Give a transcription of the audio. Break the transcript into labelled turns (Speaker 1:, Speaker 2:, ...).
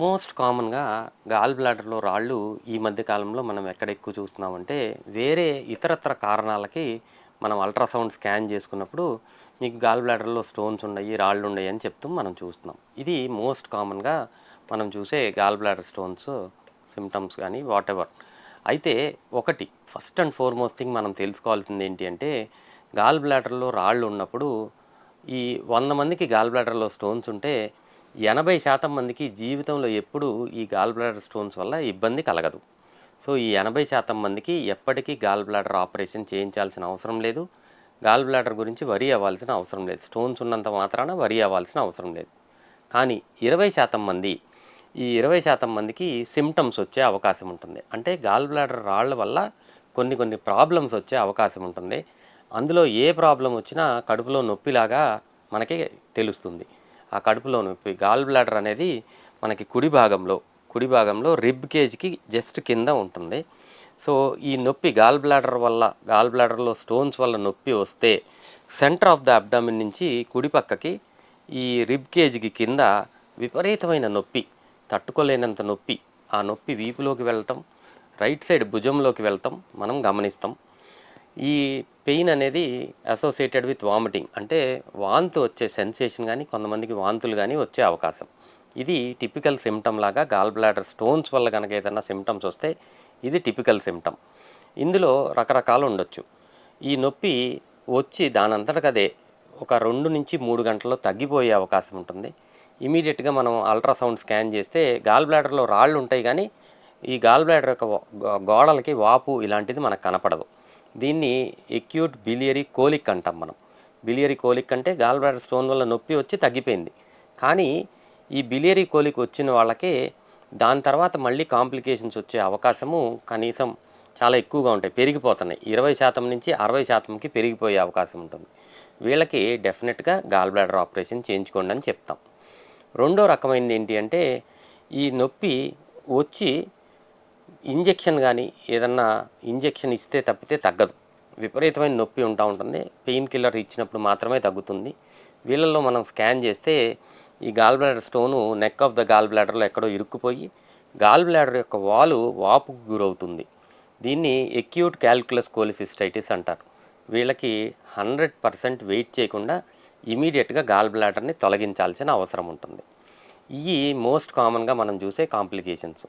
Speaker 1: Most కామన్గా gall బ్లాడర్లో రాళ్ళు ఈ మధ్య కాలంలో మనం ఎక్కడ ఎక్కువ చూస్తున్నామంటే వేరే ఇతరత్ర కారణాలకి మనం అల్ట్రాసౌండ్ స్కాన్ చేసుకున్నప్పుడు మీకు గాల్ బ్లాడర్లో స్టోన్స్ ఉన్నాయి రాళ్ళు ఉన్నాయి అని చెప్తూ మనం చూస్తున్నాం. ఇది మోస్ట్ కామన్గా మనం చూసే గాల్ బ్లాడర్ స్టోన్స్ సిమ్టమ్స్ కానీ వాట్ ఎవర్ అయితే ఒకటి ఫస్ట్ అండ్ ఫార్మోస్ట్ థింగ్ మనం తెలుసుకోవాల్సింది ఏంటి అంటే గాల్ బ్లాడర్లో రాళ్ళు ఉన్నప్పుడు ఈ వంద మందికి గాల్ బ్లాడర్లో స్టోన్స్ ఉంటే ఎనభై శాతం మందికి జీవితంలో ఎప్పుడూ ఈ గాల్ బ్లాడర్ స్టోన్స్ వల్ల ఇబ్బంది కలగదు. సో ఈ ఎనభై శాతం మందికి ఎప్పటికీ గాల్ బ్లాడర్ ఆపరేషన్ చేయించాల్సిన అవసరం లేదు. గాల్ బ్లాడర్ గురించి వరి అవ్వాల్సిన అవసరం లేదు. స్టోన్స్ ఉన్నంత మాత్రాన వరి అవ్వాల్సిన అవసరం లేదు. కానీ ఇరవై శాతం మంది ఈ ఇరవై శాతం మందికి సిమ్టమ్స్ వచ్చే అవకాశం ఉంటుంది. అంటే గాల్ బ్లాడర్ రాళ్ళ వల్ల కొన్ని కొన్ని ప్రాబ్లమ్స్ వచ్చే అవకాశం ఉంటుంది. అందులో ఏ ప్రాబ్లం వచ్చినా కడుపులో నొప్పిలాగా మనకి తెలుస్తుంది. ఆ కడుపులో నొప్పి గాల్ బ్లాడర్ అనేది మనకి కుడి భాగంలో కుడి భాగంలో రిబ్ కేజ్కి జస్ట్ కింద ఉంటుంది. సో ఈ నొప్పి గాల్ బ్లాడర్ వల్ల గాల్ బ్లాడర్లో స్టోన్స్ వల్ల నొప్పి వస్తే సెంటర్ ఆఫ్ ద అబ్డామిన్ నుంచి కుడి పక్కకి ఈ రిబ్ కేజ్కి కింద విపరీతమైన నొప్పి తట్టుకోలేనంత నొప్పి ఆ నొప్పి వీపులోకి వెళ్ళటం రైట్ సైడ్ భుజంలోకి వెళ్తాం మనం గమనిస్తాం. ఈ పెయిన్ అనేది అసోసియేటెడ్ విత్ వామిటింగ్. అంటే వాంతు వచ్చే సెన్సేషన్ కానీ కొంతమందికి వాంతులు కానీ వచ్చే అవకాశం. ఇది టిపికల్ సిమ్టమ్ లాగా గాల్ బ్లాడర్ స్టోన్స్ వల్ల కనుక ఏదైనా సిమ్టమ్స్ వస్తే ఇది టిపికల్ సిమ్టమ్ ఇందులో రకరకాలు ఉండొచ్చు. ఈ నొప్పి వచ్చి దానంతటకదే ఒక రెండు నుంచి మూడు గంటల్లో తగ్గిపోయే అవకాశం ఉంటుంది. ఇమీడియట్గా మనం అల్ట్రాసౌండ్ స్కాన్ చేస్తే గాల్ బ్లాడర్లో రాళ్ళు ఉంటాయి కానీ ఈ గాల్ బ్లాడర్ యొక్క గోడలకి వాపు ఇలాంటిది మనకు కనపడదు. దీన్ని ఎక్యూట్ బిలియరీ కోలిక్ అంటాం మనం. బిలియరీ కోలిక్ అంటే గాల్ బ్లాడర్ స్టోన్ వల్ల నొప్పి వచ్చి తగ్గిపోయింది. కానీ ఈ బిలియరీ కోలిక్ వచ్చిన వాళ్ళకి దాని తర్వాత మళ్ళీ కాంప్లికేషన్స్ వచ్చే అవకాశము కనీసం చాలా ఎక్కువగా ఉంటాయి. పెరిగిపోతున్నాయి. ఇరవై శాతం నుంచి అరవై శాతంకి పెరిగిపోయే అవకాశం ఉంటుంది. వీళ్ళకి డెఫినెట్గా గాల్ బ్లాడర్ ఆపరేషన్ చేయించుకోండి అని చెప్తాం. రెండో రకమైనది ఏంటి అంటే ఈ నొప్పి వచ్చి ఇంజెక్షన్ కానీ ఏదన్నా ఇంజెక్షన్ ఇస్తే తప్పితే తగ్గదు. విపరీతమైన నొప్పి ఉంటా ఉంటుంది. పెయిన్ కిల్లర్ ఇచ్చినప్పుడు మాత్రమే తగ్గుతుంది. వీళ్ళల్లో మనం స్కాన్ చేస్తే ఈ gall bladder stone neck of the gall బ్లాడర్లో ఎక్కడో ఇరుక్కుపోయి గాల్ బ్లాడర్ యొక్క వాలు వాపుకు గురవుతుంది. దీన్ని ఎక్యూట్ క్యాల్కులస్ కోలిసిస్టైటిస్ అంటారు. వీళ్ళకి హండ్రెడ్ పర్సెంట్ వెయిట్ చేయకుండా ఇమీడియట్గా గాల్ బ్లాడర్ని తొలగించాల్సిన అవసరం ఉంటుంది. ఇవి మోస్ట్ కామన్గా మనం చూసే కాంప్లికేషన్స్.